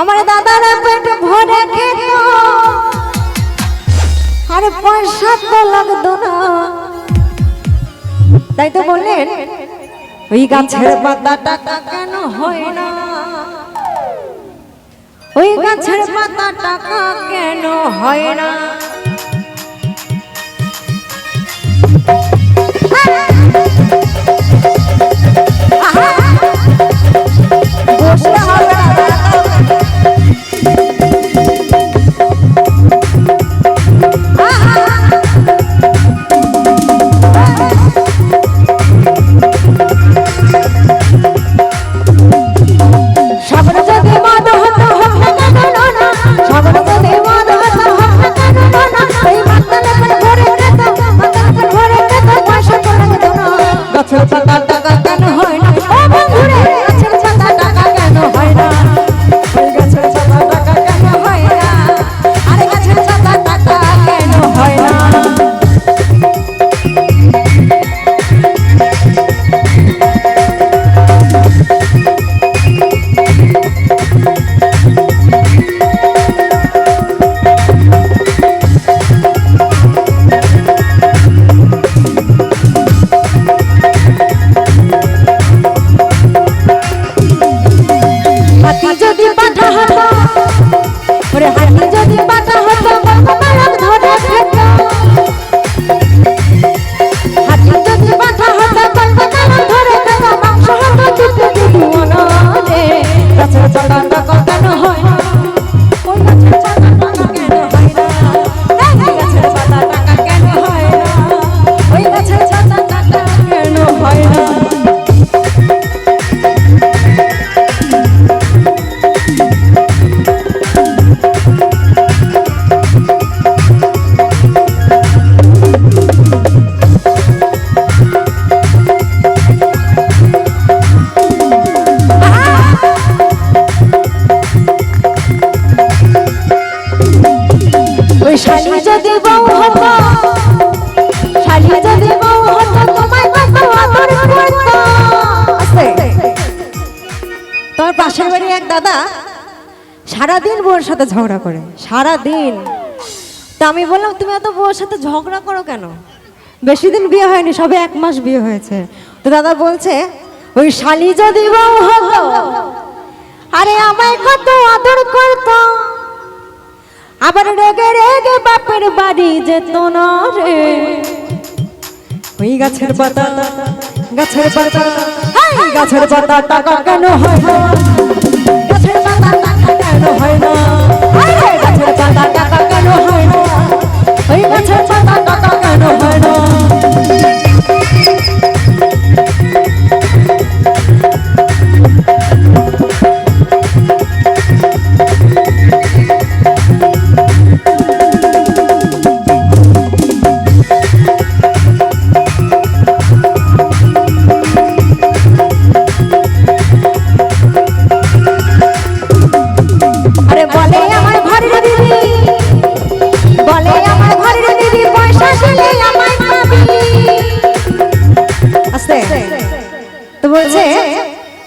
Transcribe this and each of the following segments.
আমার দাদারা পেট ভরে খেত। আর পয়সা তো লাগতো না। তাই তো বললেন, ওই গাছের পাতা টাকা কেন হয় না? ওই গাছের পাতা টাকা কেন হয় না? সারাদিন বউর সাথে ঝগড়া করে সারা দিন তা আমি বললাম, তুমি এত বউর সাথে ঝগড়া করো কেন? বেশি দিন বিয়ে হয়নি, সবে এক মাস বিয়ে হয়েছে। তো দাদা বলছে, ওই শালি যদি বউ হতো আরে আমায় কত আদর করতো। আবার রেগে রেগে বাপের বাড়ি যেত না রে। ওই গাছের পাতা গাছের পাতা গাছের পাতা টাকা কেন হয় কেন হয় না।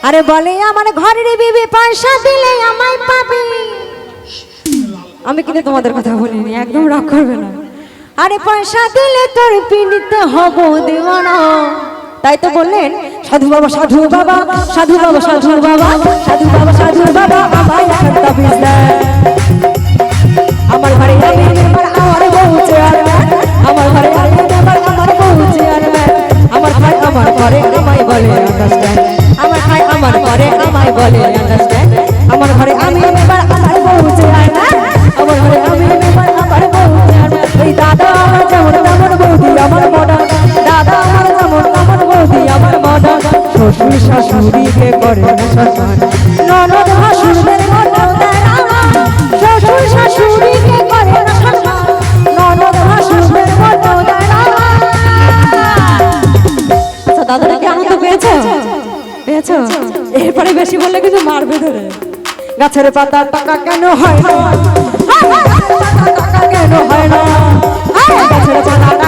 আরে বলে, আমার ঘরের বিবি পয়সা দিলে আমায় পাবি। আমি কিন্তু তোমাদের কথা বলিনি, একদম রাগ করবে না। আরে পয়সা দিলে তোর পিনিতে হব দেওয়ানা। তাই তো বললেন, সাধু বাবা সাধু বাবা সাধু বাবা সাধু বাবা সাধু বাবা সাধু বাবা, আমায় একটা তাবিজ আমার ঘরে আমার ঘরে আমি আমার বউ এই দাদা আমার যেমন তেমন বৌদি আমার মডার্ন দাদা আমার যেমন তেমন বৌদি আমার মডার্ন শ্বশুর শাশুড়িকে করে সম্মান ননদ দেয় না শ্বশুর শাশুড়িকে করে আচ্ছা দাদারা কি আনন্দ পেয়েছ? পেয়েছ? এরপরে বেশি বললে কিছু মারবে ধরে গাছের পাতা টাকা কেন হয় না কেন হয় না গাছের পাতা